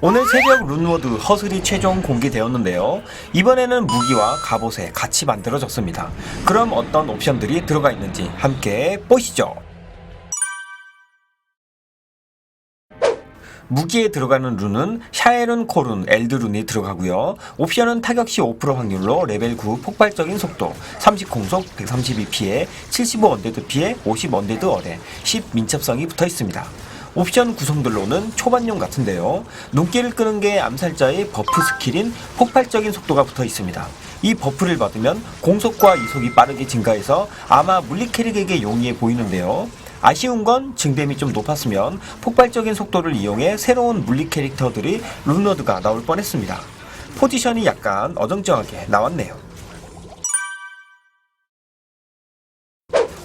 오늘 새벽 룬워드 허슬이 최종 공개되었는데요. 이번에는 무기와 갑옷에 같이 만들어졌습니다. 그럼 어떤 옵션들이 들어가 있는지 함께 보시죠. 무기에 들어가는 룬은 샤에룬 코룬 엘드룬이 들어가고요. 옵션은 타격 시 5% 확률로 레벨 9 폭발적인 속도, 30 공속, 132 피해, 75 언데드 피해, 50 언데드 어뢰, 10 민첩성이 붙어 있습니다. 옵션 구성들로는 초반용 같은데요. 눈길을 끄는 게 암살자의 버프 스킬인 폭발적인 속도가 붙어 있습니다. 이 버프를 받으면 공속과 이속이 빠르게 증가해서 아마 물리 캐릭에게 용이해 보이는데요. 아쉬운 건 증댐이 좀 높았으면 폭발적인 속도를 이용해 새로운 물리 캐릭터들이 룬너드가 나올 뻔했습니다. 포지션이 약간 어정쩡하게 나왔네요.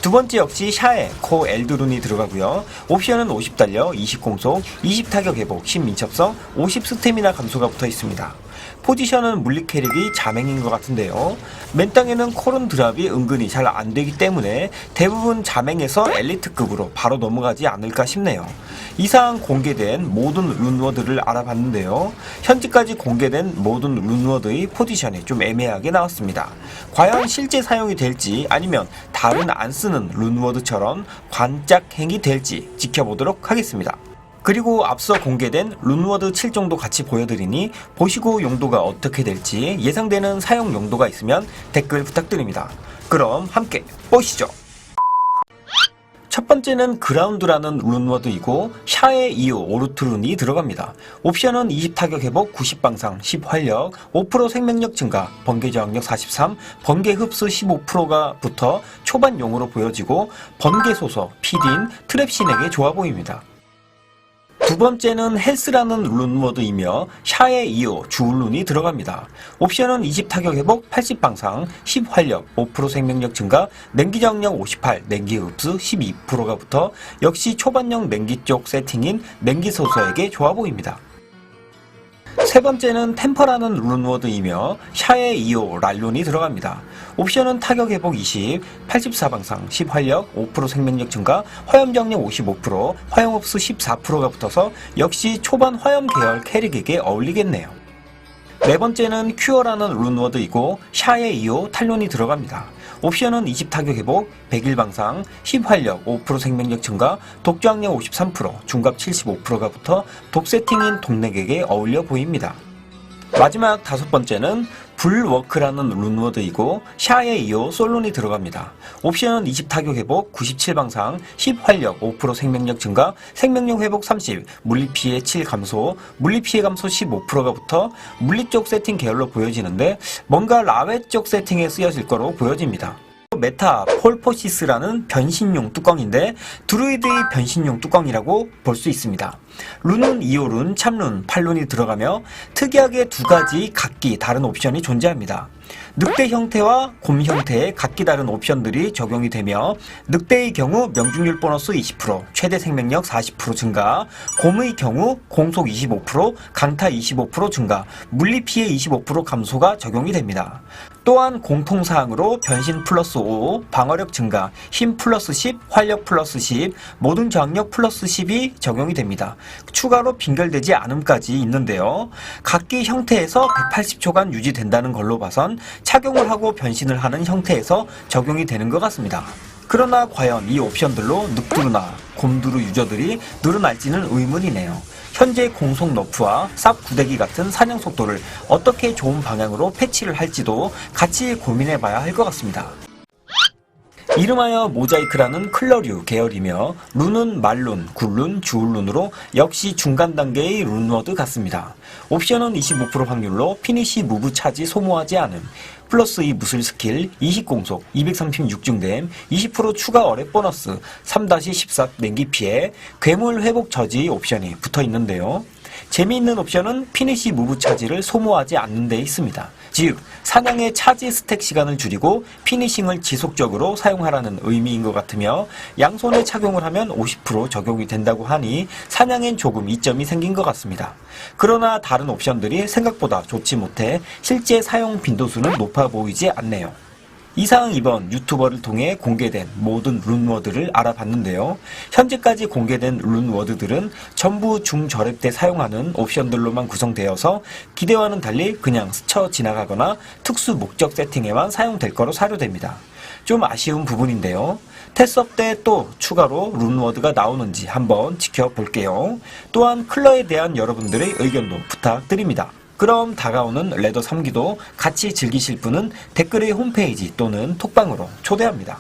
두 번째 역시 샤에 코 엘드룬이 들어가고요. 옵션은 50 달려, 20 공속, 20 타격 회복, 10 민첩성, 50 스태미나 감소가 붙어 있습니다. 포지션은 물리 캐릭이 자맹인 것 같은데요. 맨 땅에는 코론 드랍이 은근히 잘 안 되기 때문에 대부분 자맹에서 엘리트급으로 바로 넘어가지 않을까 싶네요. 이상 공개된 모든 룬워드를 알아봤는데요. 현재까지 공개된 모든 룬워드의 포지션이 좀 애매하게 나왔습니다. 과연 실제 사용이 될지 아니면 다른 안 쓰는 룬워드처럼 관짝행이 될지 지켜보도록 하겠습니다. 그리고 앞서 공개된 룬워드 7종도 같이 보여드리니 보시고 용도가 어떻게 될지 예상되는 사용 용도가 있으면 댓글 부탁드립니다. 그럼 함께 보시죠. 첫 번째는 그라운드라는 룬워드이고 샤의 이후 오르트룬이 들어갑니다. 옵션은 20 타격 회복, 90 방상, 10 활력, 5% 생명력 증가, 번개 저항력 43, 번개 흡수 15%가 붙어 초반용으로 보여지고 번개 소서, 피딘, 트랩신에게 좋아 보입니다. 두 번째는 헬스라는 룬워드이며 샤의 이오 주울룬이 들어갑니다. 옵션은 20 타격 회복, 80 방상, 10 활력, 5% 생명력 증가, 냉기 저항력 58, 냉기 흡수 12%가 붙어 역시 초반형 냉기 쪽 세팅인 냉기 소서에게 좋아 보입니다. 세 번째는 템퍼라는 룬워드이며 샤의 이오 랄룬이 들어갑니다. 옵션은 타격 회복 20, 84 방상, 10 활력, 5% 생명력 증가, 화염 정력 55%, 화염 흡수 14%가 붙어서 역시 초반 화염 계열 캐릭에게 어울리겠네요. 네 번째는 큐어라는 룬워드이고 샤의 이오 탈론이 들어갑니다. 옵션은 20 타격 회복, 100일 방상, 10 활력, 5% 생명력 증가, 독저항력 53%, 중갑 75%가 붙어 독 세팅인 동넥에게 어울려 보입니다. 마지막 다섯 번째는 불워크라는 룬워드이고 샤의 이어 솔론이 들어갑니다. 옵션은 20 타격 회복, 97 방상, 10 활력, 5% 생명력 증가, 생명력 회복 30, 물리 피해 7 감소, 물리 피해 감소 15%가 붙어 물리 쪽 세팅 계열로 보여지는데 뭔가 라웨 쪽 세팅에 쓰여질 거로 보여집니다. 메타 폴포시스라는 변신용 뚜껑인데 드루이드의 변신용 뚜껑이라고 볼 수 있습니다. 룬은 2호룬, 참룬, 8룬이 들어가며 특이하게 두 가지 각기 다른 옵션이 존재합니다. 늑대 형태와 곰 형태의 각기 다른 옵션들이 적용이 되며 늑대의 경우 명중률 보너스 20%, 최대 생명력 40% 증가, 곰의 경우 공속 25%, 강타 25% 증가, 물리 피해 25% 감소가 적용이 됩니다. 또한 공통사항으로 변신 플러스 5, 방어력 증가, 힘 플러스 10, 활력 플러스 10, 모든 저항력 플러스 10이 적용이 됩니다. 추가로 빙결되지 않음까지 있는데요. 각기 형태에서 180초간 유지된다는 걸로 봐선 착용을 하고 변신을 하는 형태에서 적용이 되는 것 같습니다. 그러나 과연 이 옵션들로 늑두루나 곰두루 유저들이 늘어날지는 의문이네요. 현재 공속 너프와 쌉 구대기 같은 사냥 속도를 어떻게 좋은 방향으로 패치를 할지도 같이 고민해 봐야 할 것 같습니다. 이름하여 모자이크라는 클러류 계열이며 룬은 말룬, 굴룬, 주울룬으로 역시 중간 단계의 룬워드 같습니다. 옵션은 25% 확률로 피니시 무브 차지 소모하지 않음, 플러스 2 무술 스킬, 20 공속, 236 중댐, 20% 추가 어뢰 보너스, 3-14 냉기 피해, 괴물 회복 저지 옵션이 붙어 있는데요. 재미있는 옵션은 피니시 무브 차지를 소모하지 않는 데 있습니다. 즉, 사냥의 차지 스택 시간을 줄이고 피니싱을 지속적으로 사용하라는 의미인 것 같으며 양손에 착용을 하면 50% 적용이 된다고 하니 사냥엔 조금 이점이 생긴 것 같습니다. 그러나 다른 옵션들이 생각보다 좋지 못해 실제 사용 빈도수는 높아 보이지 않네요. 이상 이번 유튜버를 통해 공개된 모든 룬워드를 알아봤는데요. 현재까지 공개된 룬워드들은 전부 중저랩 때 사용하는 옵션들로만 구성되어서 기대와는 달리 그냥 스쳐 지나가거나 특수 목적 세팅에만 사용될 거로 사료됩니다. 좀 아쉬운 부분인데요. 테스업 때 또 추가로 룬워드가 나오는지 한번 지켜볼게요. 또한 클러에 대한 여러분들의 의견도 부탁드립니다. 그럼 다가오는 레더 3기도 같이 즐기실 분은 댓글의 홈페이지 또는 톡방으로 초대합니다.